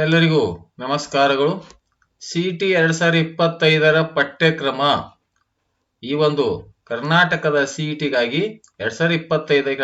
ಎಲ್ಲರಿಗೂ ನಮಸ್ಕಾರಗಳು. C T ಎರಡ್ ಸಾವಿರದ ಇಪ್ಪತ್ತೈದರ ಪಠ್ಯಕ್ರಮ. ಈ ಒಂದು ಕರ್ನಾಟಕದ ಸಿಇಟಿಗಾಗಿ ಎರಡ್ ಸಾವಿರದ ಇಪ್ಪತ್ತೈದರ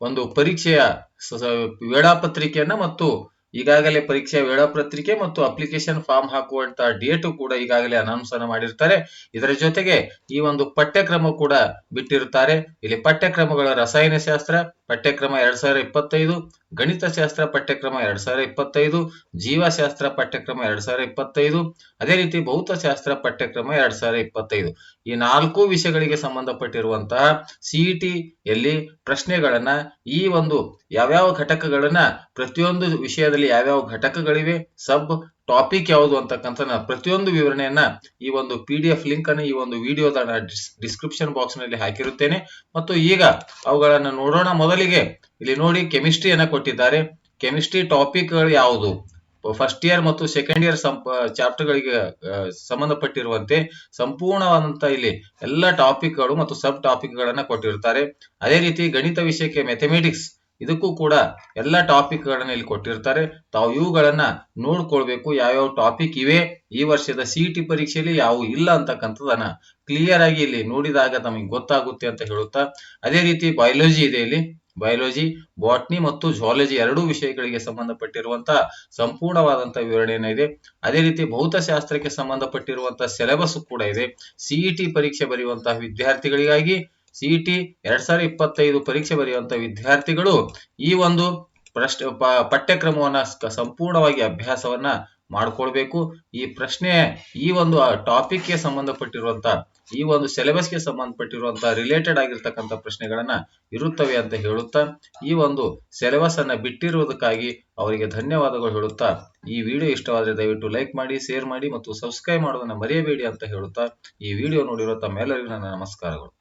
ಒಂದು ಪರೀಕ್ಷೆಯ ಸ- ಸ- ವೇಳಾಪತ್ರಿಕೆಯನ್ನ ಮತ್ತು ಈಗಾಗಲೇ ಪರೀಕ್ಷೆಯ ವೇಳಾಪತ್ರಿಕೆ ಮತ್ತು ಅಪ್ಲಿಕೇಶನ್ ಫಾರ್ಮ್ ಹಾಕುವಂತಹ ಡೇಟು ಕೂಡ ಈಗಾಗಲೇ ಅನೌನ್ಸ್ ಅನ್ನ ಮಾಡಿರ್ತಾರೆ. ಇದರ ಜೊತೆಗೆ ಈ ಒಂದು ಪಠ್ಯಕ್ರಮ ಕೂಡ ಬಿಟ್ಟಿರುತ್ತಾರೆ ಇಲ್ಲಿ ಪಠ್ಯಕ್ರಮಗಳ ರಸಾಯನಶಾಸ್ತ್ರ, ಪಠ್ಯಕ್ರಮ ಎರಡ್ ಸಾವಿರದ ಇಪ್ಪತ್ತೈದು ಗಣಿತಶಾಸ್ತ್ರ ಪಠ್ಯಕ್ರಮ ಎರಡ್ ಸಾವಿರ ಇಪ್ಪತ್ತೈದು, ಜೀವಶಾಸ್ತ್ರ ಪಠ್ಯಕ್ರಮ ಎರಡ್ ಸಾವಿರ ಇಪ್ಪತ್ತೈದು, ಅದೇ ರೀತಿ ಭೌತಶಾಸ್ತ್ರ ಪಠ್ಯಕ್ರಮ ಎರಡ್ ಸಾವಿರ ಇಪ್ಪತ್ತೈದು. ಈ ನಾಲ್ಕು ವಿಷಯಗಳಿಗೆ ಸಂಬಂಧಪಟ್ಟಿರುವಂತಹ ಸಿಇಟಿ ಯಲ್ಲಿ ಪ್ರಶ್ನೆಗಳನ್ನ ಈ ಒಂದು ಯಾವ್ಯಾವ ಘಟಕಗಳನ್ನ ಪ್ರತಿಯೊಂದು ವಿಷಯದಲ್ಲಿ ಯಾವ್ಯಾವ ಘಟಕಗಳಿವೆ ಸಬ್ ಟಾಪಿಕ್ ಯಾವುದು ಅಂತಕ್ಕಂಥ ಪ್ರತಿಯೊಂದು ವಿವರಣೆಯನ್ನ ಈ ಒಂದು ಪಿ ಡಿ ಎಫ್ ಲಿಂಕ್ ಅನ್ನು ಈ ಒಂದು ವಿಡಿಯೋದ ಡಿಸ್ಕ್ರಿಪ್ಷನ್ ಬಾಕ್ಸ್ನಲ್ಲಿ ಹಾಕಿರುತ್ತೇನೆ. ಮತ್ತು ಈಗ ಅವುಗಳನ್ನು ನೋಡೋಣ. ಮೊದಲಿಗೆ ಇಲ್ಲಿ ನೋಡಿ ಕೆಮಿಸ್ಟ್ರಿಯನ್ನ ಕೊಟ್ಟಿದ್ದಾರೆ. ಕೆಮಿಸ್ಟ್ರಿ ಟಾಪಿಕ್ಗಳು ಯಾವುದು? ಫಸ್ಟ್ ಇಯರ್ ಮತ್ತು ಸೆಕೆಂಡ್ ಇಯರ್ ಚಾಪ್ಟರ್ ಗಳಿಗೆ ಆ, ಸಂಬಂಧಪಟ್ಟಿರುವಂತೆ ಸಂಪೂರ್ಣವಾದಂತ ಇಲ್ಲಿ ಎಲ್ಲ ಟಾಪಿಕ್ಗಳು ಮತ್ತು ಸಬ್ ಟಾಪಿಕ್ ಗಳನ್ನ ಕೊಟ್ಟಿರ್ತಾರೆ ಅದೇ ರೀತಿ ಗಣಿತ ವಿಷಯಕ್ಕೆ ಮ್ಯಾಥಮೆಟಿಕ್ಸ್ ಇದಕ್ಕೂ ಕೂಡ ಎಲ್ಲ ಟಾಪಿಕ್ ಗಳನ್ನ ಇಲ್ಲಿ ಕೊಟ್ಟಿರ್ತಾರೆ. ತಾವು ಇವುಗಳನ್ನ ನೋಡ್ಕೊಳ್ಬೇಕು. ಯಾವ್ಯಾವ ಟಾಪಿಕ್ ಇವೆ? ಈ ವರ್ಷದ ಸಿಇಟಿ ಪರೀಕ್ಷೆಯಲ್ಲಿ ಯಾವು ಇಲ್ಲ ಅಂತಕ್ಕಂಥದನ್ನ ಕ್ಲಿಯರ್ ಆಗಿ ಇಲ್ಲಿ ನೋಡಿದಾಗ ನಮಗೆ ಗೊತ್ತಾಗುತ್ತೆ ಅಂತ ಹೇಳುತ್ತಾ, ಅದೇ ರೀತಿ ಬಯಾಲಜಿ ಇದೆ ಇಲ್ಲಿ. ಬಯಾಲಜಿ ಬಾಟ್ನಿ ಮತ್ತು ಜ್ವಾಲಜಿ ಎರಡೂ ವಿಷಯಗಳಿಗೆ ಸಂಬಂಧಪಟ್ಟಿರುವಂತಹ ಸಂಪೂರ್ಣವಾದಂತಹ ವಿವರಣೆಯನ್ನ ಇದೆ. ಅದೇ ರೀತಿ ಭೌತಶಾಸ್ತ್ರಕ್ಕೆ ಸಂಬಂಧಪಟ್ಟಿರುವಂತಹ ಸಿಲೆಬಸ್ ಕೂಡ ಇದೆ. ಸಿಇಟಿ ಪರೀಕ್ಷೆ ಬರೆಯುವಂತಹ ವಿದ್ಯಾರ್ಥಿಗಳಿಗಾಗಿ ಸಿಇಟಿ ಎರಡ್ ಸಾವಿರದ ಇಪ್ಪತ್ತೈದು ಪರೀಕ್ಷೆ ಬರೆಯುವಂತಹ ವಿದ್ಯಾರ್ಥಿಗಳು ಈ ಒಂದು ಪ್ರಶ್ನೆ ಪಠ್ಯಕ್ರಮವನ್ನ ಸಂಪೂರ್ಣವಾಗಿ ಅಭ್ಯಾಸವನ್ನ ಮಾಡ್ಕೊಳ್ಬೇಕು. ಈ ಪ್ರಶ್ನೆ, ಈ ಒಂದು ಟಾಪಿಕ್ಗೆ ಸಂಬಂಧಪಟ್ಟಿರುವಂತ, ಈ ಒಂದು ಸಿಲೆಬಸ್ಗೆ ಸಂಬಂಧಪಟ್ಟಿರುವಂತ ರಿಲೇಟೆಡ್ ಆಗಿರ್ತಕ್ಕಂಥ ಪ್ರಶ್ನೆಗಳನ್ನ ಇರುತ್ತವೆ ಅಂತ ಹೇಳುತ್ತಾ, ಈ ಒಂದು ಸಿಲೆಬಸ್ ಅನ್ನ ಬಿಟ್ಟಿರುವುದಕ್ಕಾಗಿ ಅವರಿಗೆ ಧನ್ಯವಾದಗಳು ಹೇಳುತ್ತಾ, ಈ ವಿಡಿಯೋ ಇಷ್ಟವಾದರೆ ದಯವಿಟ್ಟು ಲೈಕ್ ಮಾಡಿ ಶೇರ್ ಮಾಡಿ ಮತ್ತು ಸಬ್ಸ್ಕ್ರೈಬ್ ಮಾಡೋದನ್ನ ಮರೆಯಬೇಡಿ ಅಂತ ಹೇಳುತ್ತಾ, ಈ ವಿಡಿಯೋ ನೋಡಿರೋ ತಮ್ಮೆಲ್ಲರಿಗೂ ನನ್ನ ನಮಸ್ಕಾರಗಳು.